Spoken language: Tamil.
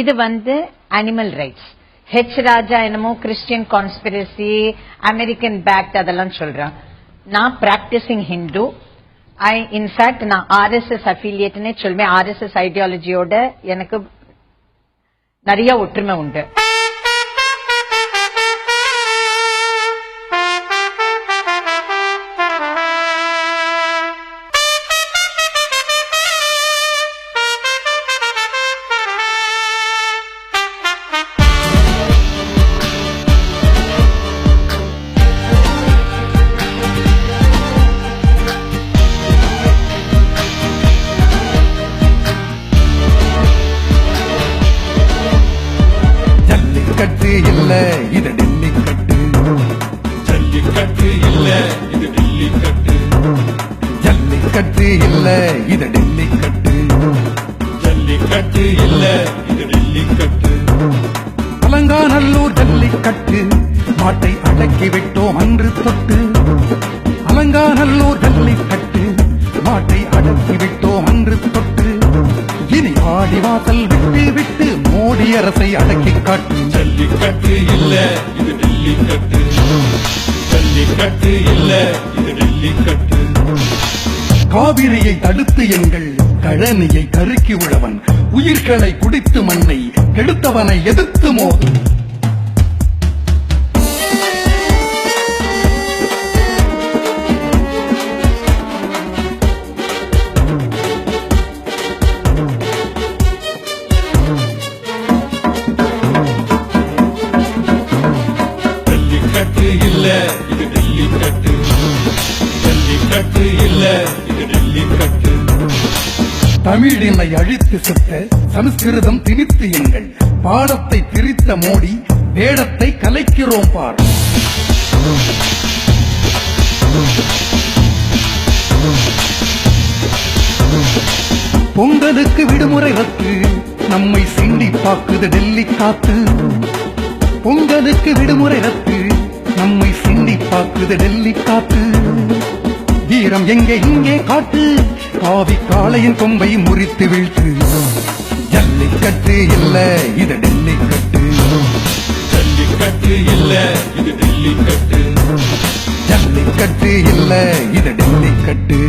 இது வந்து அனிமல் ரைட்ஸ் ஹெச் ராஜா என்னமோ கிறிஸ்டியன் கான்ஸ்பிரசி அமெரிக்கன் பேக்ட் அதெல்லாம் சொல்றான். நான் practicing Hindu I in fact நான் ஆர்எஸ்எஸ் அஃபிலியேட்னே சொல்லுவேன் ஆர்எஸ்எஸ் ஐடியாலஜியோட எனக்கு நிறைய ஒற்றுமை உண்டு. ஜல்லிக்கட்டு இல்ல. இது டெல்லிக்கட்டு ஜல்லிக்கட்டு இல்ல. இது டெல்லிக்கட்டு ஜல்லிக்கட்டு இல்ல. இது டெல்லிக்கட்டு ஜல்லிக்கட்டு இல்ல. இது டெல்லிக்கட்டு அலங்காநல்லூர் ஜல்லிக்கட்டு மாட்டை அடக்கி விட்டோம் அன்று தொட்டு. அலங்காநல்லூர் ஜல்லிக்கட்டு மாட்டை அடக்கி விட்டோம் அன்று தொட்டு. இனி ஆடி வாசல் விட்டு விட்டு மோடி அரசை அடக்கி காட்டு. ஜல்லிக்கட்டு இல்ல இது டெல்லிக்கட்டு ஜல்லிக்கட்டு இல்ல இது டெல்லிக்கட்டு காவிரியை தடுத்து எங்கள் கழனியை கருக்கி உழவன். உயிர்களை குடித்து மண்ணை கெடுத்தவனை எதிர்த்து மோது இல்ல. இது டெல்லிக்கட்டு ஜல்லிக்கட்டு இல்ல இது டெல்லிக்கட்டு தமிழினை அழித்து சுத்த சமஸ்கிருதம் திணித்து எங்கள் பாடத்தை திரித்த மோடி வேடத்தை கலைக்கிறோம் பார். பொங்கலுக்கு விடுமுறை ரத்து நம்மை சிண்டி பாக்குது டெல்லி காத்து. பொங்கலுக்கு விடுமுறை ரத்து நம்மை சிண்டி பாக்குது டெல்லி காத்து. வீரம் எங்கே இங்கே காட்டு. காவி காளையின் கொம்பை முறித்து வீழ்த்து. ஜல்லிக்கட்டு இல்ல இது டெல்லிக்கட்டு ஜல்லிக்கட்டு இல்ல இது டெல்லிக்கட்டு ஜல்லிக்கட்டு இல்ல இது டெல்லிக்கட்டு